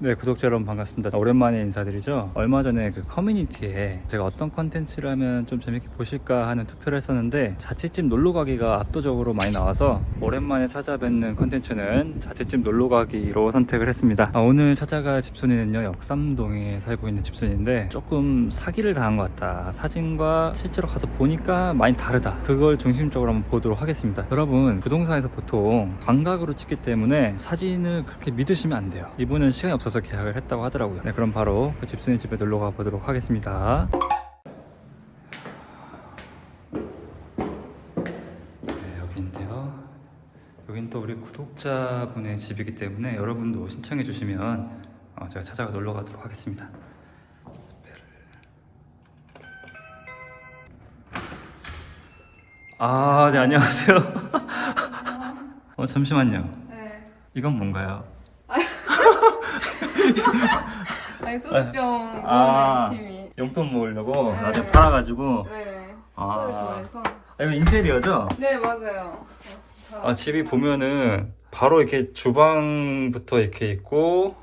네, 구독자 여러분 반갑습니다. 오랜만에 인사드리죠. 얼마 전에 그 커뮤니티에 제가 어떤 컨텐츠를 하면 좀 재밌게 보실까 하는 투표를 했었는데 자취집 놀러 가기가 압도적으로 많이 나와서 오랜만에 찾아뵙는 컨텐츠는 자취집 놀러 가기로 선택을 했습니다. 아, 오늘 찾아갈 집순이는요, 역삼동에 살고 있는 집순인데 조금 사기를 당한 것 같다. 사진과 실제로 가서 보니까 많이 다르다. 그걸 중심적으로 한번 보도록 하겠습니다. 여러분, 부동산에서 보통 광각으로 찍기 때문에 사진을 그렇게 믿으시면 안 돼요. 이분은 시간이 없어 서 계약을 했다고 하더라고요. 네, 그럼 바로 그 집순이 집에 놀러 가 보도록 하겠습니다. 네, 여기인데요. 여긴 또 우리 구독자분의 집이기 때문에 여러분도 신청해 주시면 어, 제가 찾아가 놀러 가도록 하겠습니다. 아, 네, 안녕하세요. 어, 잠시만요. 네. 이건 뭔가요? 아니 소주병 아. 모으는 취미. 용돈 모으려고 네. 나중에 팔아가지고 네. 아. 소주 좋아해서. 아, 이거 인테리어죠? 네 맞아요. 저- 아, 집이 보면은 바로 이렇게 주방부터 이렇게 있고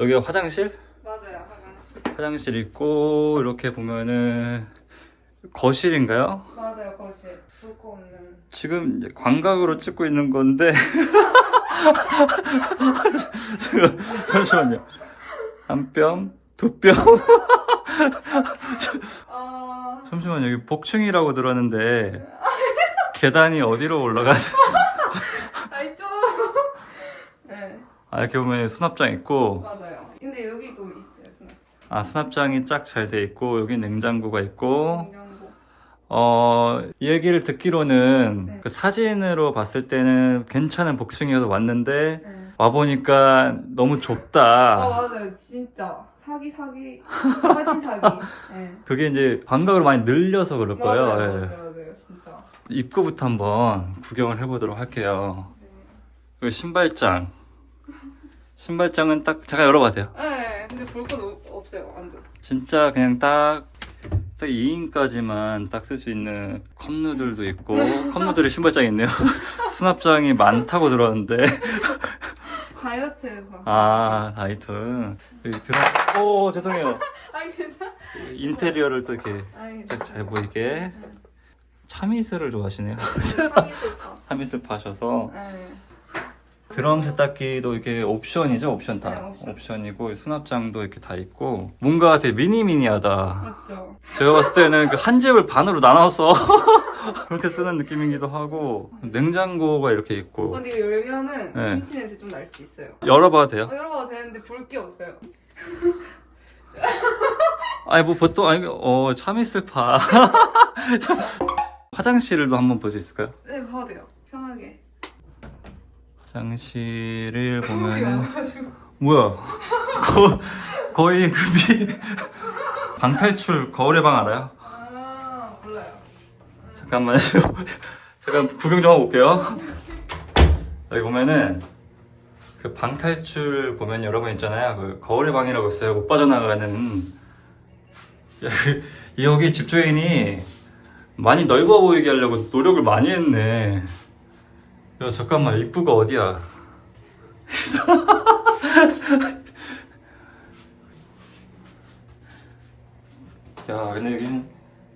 여기가 화장실? 맞아요 화장실. 화장실 있고 이렇게 보면은 거실인가요? 맞아요 거실. 볼거 없는. 지금 이제 광각으로 찍고 있는 건데 잠시만요 한 뼘, 두뼘아 잠시만요 여기 복층이라고 들었는데 계단이 어디로 올라가? 아니 좀. 네 아 이렇게 보면 수납장 있고 맞아요. 근데 여기도 있어요 수납장. 아 수납장이 쫙 잘 돼 있고 여기 냉장고가 있고. 어 얘기를 듣기로는 네. 그 사진으로 봤을 때는 괜찮은 복층이어서 왔는데 네. 와 보니까 너무 아 좁다. 맞아요 진짜 사기 사기 사진 사기. 네. 그게 이제 광각으로 많이 늘려서 그럴 거예요. 맞아요 예. 맞아요 맞아요 진짜. 입구부터 한번 구경을 해보도록 할게요. 네. 여기 신발장. 신발장은 딱 잠깐 열어봐도 돼요. 네 근데 볼 건 없어요 완전. 진짜 그냥 딱, 딱 2인까지만 딱 쓸 수 있는 컵누들도 있고, 컵누들이 신발장이 있네요. 수납장이 많다고 들었는데. 다이어트해서. 아, 다이트. 여기 들어, 오, 죄송해요. 아니 괜찮아. 인테리어를 또 이렇게 아니 딱잘 보이게. 참이슬을 좋아하시네요. 사기 쓸까? 참이슬 파셔서. 네. 드럼 세탁기도 이게 옵션이죠, 옵션 다. 네, 옵션. 옵션이고, 수납장도 이렇게 다 있고, 뭔가 되게 미니미니하다. 맞죠. 제가 봤을 때는 그 한 집을 반으로 나눠서 그렇게 쓰는 느낌이기도 하고 냉장고가 이렇게 어, 있고 근데 이거 열면은 네. 김치 냄새 좀 날 수 있어요. 열어봐도 돼요? 어, 열어봐도 되는데 볼 게 없어요. 아니 뭐 보통 아니 어 참이슬파 화장실도 한번 볼 수 있을까요? 네, 봐도 돼요. 편하게. 화장실을 거울이 보면은. 뭐야? 거, 거의 급이 방탈출 거울의 방 알아요? 아, 몰라요. 잠깐만요. 잠깐 구경 좀 하고 올게요. 여기 보면은 그 방탈출 보면 여러분 있잖아요. 그 거울의 방이라고 있어요. 못 빠져나가는. 여기, 여기 집주인이 많이 넓어 보이게 하려고 노력을 많이 했네 야 잠깐만 입구가 어디야 야 근데 여기는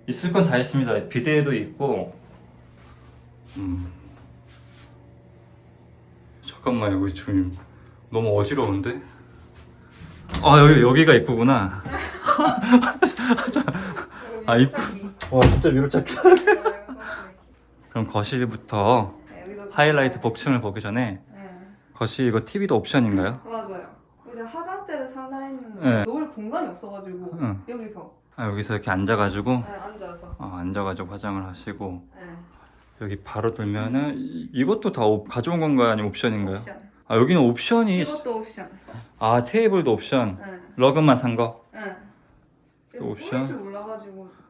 있을 건 다 있습니다 비데도 있고 음. 잠깐만 여기 지금 너무 어지러운데? 아 여기 여기가 입구구나. 아, 입- 와 진짜 위로 찾기. 그럼 거실부터 하이라이트 복층을 보기 전에 네, 거실 이거 TV도 옵션인가요? 맞아요. 이제 화장대를 살라 했는데 네. 놓을 공간이 없어가지고 응. 여기서 아 여기서 이렇게 앉아가지고 네, 앉아서. 아, 앉아가지고 화장을 하시고 네. 여기 바로 들면은 이- 이것도 다 옵- 가져온 건가요 아니면 옵션인가요? 옵션. 아 여기는 옵션이 이것도 옵션. 아 테이블도 옵션 네. 러그만 산 거. 네. 또 옵션? 줄 몰라가지고.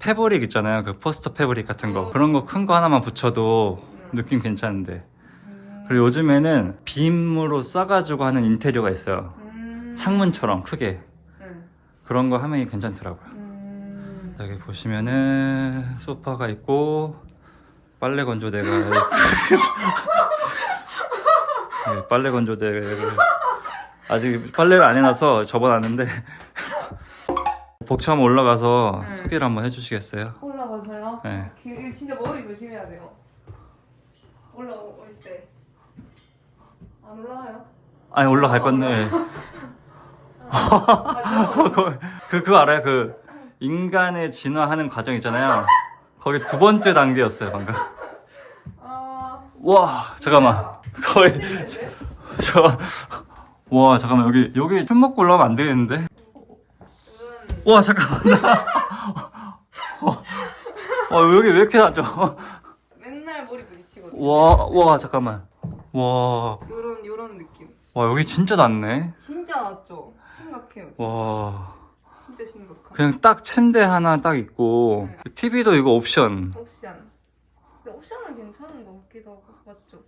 패브릭 있잖아요. 그 포스터 패브릭 같은 거. 그런 거 큰 거 하나만 붙여도 느낌 괜찮은데. 음. 그리고 요즘에는 빔으로 싸가지고 하는 인테리어가 있어요. 음. 창문처럼 크게. 네. 그런 거 하면 괜찮더라고요. 음. 여기 보시면은 소파가 있고 빨래 건조대가 있고 네, 빨래 건조대를 아직 빨래를 안 해놔서 접어놨는데 한번 올라가서 네. 소개를 한번 해주시겠어요? 올라가서요. 네. 진짜 머리 조심해야 돼요. 올라올 때. 안 올라와요? 아니 올라갈 건데 아, 저- 그 그거 알아요? 그 인간의 진화하는 과정 있잖아요. 거기 두 번째 단계였어요 방금. 아, 와 잠깐만 거의 힘든데? 저와 잠깐만 여기 여기 춤 먹고 올라가면 안 되겠는데? 음, 와 잠깐만 와 여기 왜 이렇게 낮죠? 맨날 머리 부딪히거든요. 와와 잠깐만 와 요런 요런 느낌. 와 여기 진짜 낮네. 진짜 낮죠? 심각해요. 진짜, 와 진짜 심각한. 그냥 딱 침대 하나 딱 있고 네. TV도 이거 옵션. 옵션. 근데 옵션은 괜찮은 것 같기도 하고 맞죠?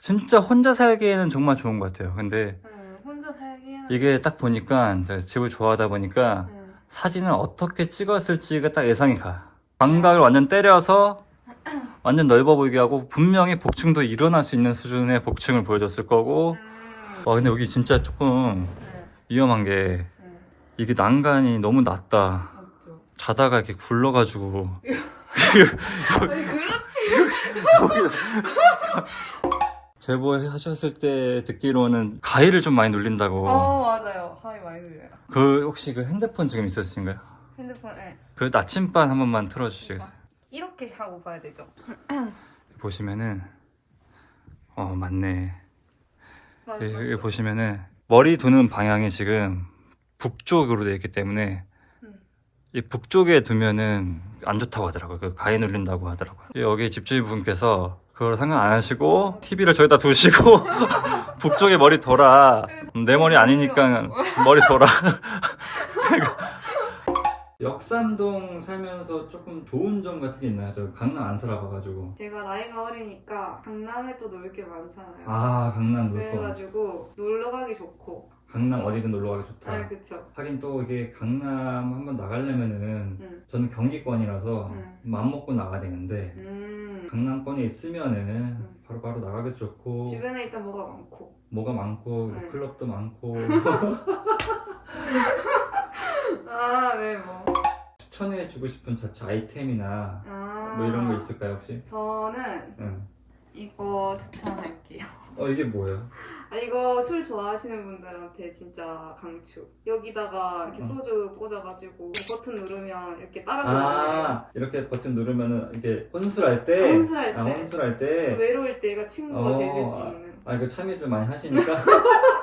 진짜 혼자 살기에는 정말 좋은 것 같아요. 근데 응, 혼자 살기에는. 이게 딱 보니까 제가 집을 좋아하다 보니까 응. 사진을 어떻게 찍었을지가 딱 예상이 가. 광각을 완전 때려서 완전 넓어 보이게 하고 분명히 복층도 일어날 수 있는 수준의 복층을 보여줬을 거고 음. 와 근데 여기 진짜 조금 네, 위험한 게 네, 이게 난간이 너무 낮다. 자다가 이렇게 굴러가지고 아니 그렇지. 제보하셨을 때 듣기로는 가위를 좀 많이 눌린다고. 어 맞아요. 하이 많이 들려요. 그 혹시 그 핸드폰 지금 있으신가요? 핸드폰에 그 나침반 한 번만 틀어주시겠어요? 이렇게 하고 봐야 되죠. 보시면은 어 맞네. 맞아, 예, 여기 맞죠? 보시면은 머리 두는 방향이 지금 북쪽으로 되어 있기 때문에 음. 이 북쪽에 두면은 안 좋다고 하더라고요. 그 가위 눌린다고 하더라고요. 여기 집주인분께서 그걸 상관 안 하시고 TV를 저기다 두시고 북쪽에 머리 돌아. 음, 내 머리 아니니까 머리 돌아. 역삼동 살면서 조금 좋은 점 같은 게 있나요? 저 강남 안 살아봐가지고. 제가 나이가 어리니까 강남에 또 놀 게 많잖아요. 아 강남 놀 거. 그래가지고 놀러 가기 좋고. 강남 어디든 놀러 가기 좋다. 아 그쵸. 하긴 또 이게 강남 한번 나가려면은 응. 저는 경기권이라서 음. 마음 먹고 나가야 되는데 음. 강남권에 있으면은 음. 바로바로 나가기 좋고 주변에 일단 뭐가 많고. 뭐가 많고 네. 클럽도 많고 아네 뭐. 추천해주고 싶은 자체 아이템이나 아. 뭐 이런 거 있을까요 혹시? 저는 응. 이거 추천할게요. 어 이게 뭐예요? 아, 이거 술 좋아하시는 분들한테 진짜 강추. 여기다가 이렇게 어. 소주 꽂아가지고 버튼 누르면 이렇게 따라서 나와요. 아 이렇게 버튼 누르면은 이게 혼술할 때 혼술할 아 때. 혼술할 때 외로울 때가 친구가 어, 돼줄 수 있는. 아 이거 참이슬 많이 하시니까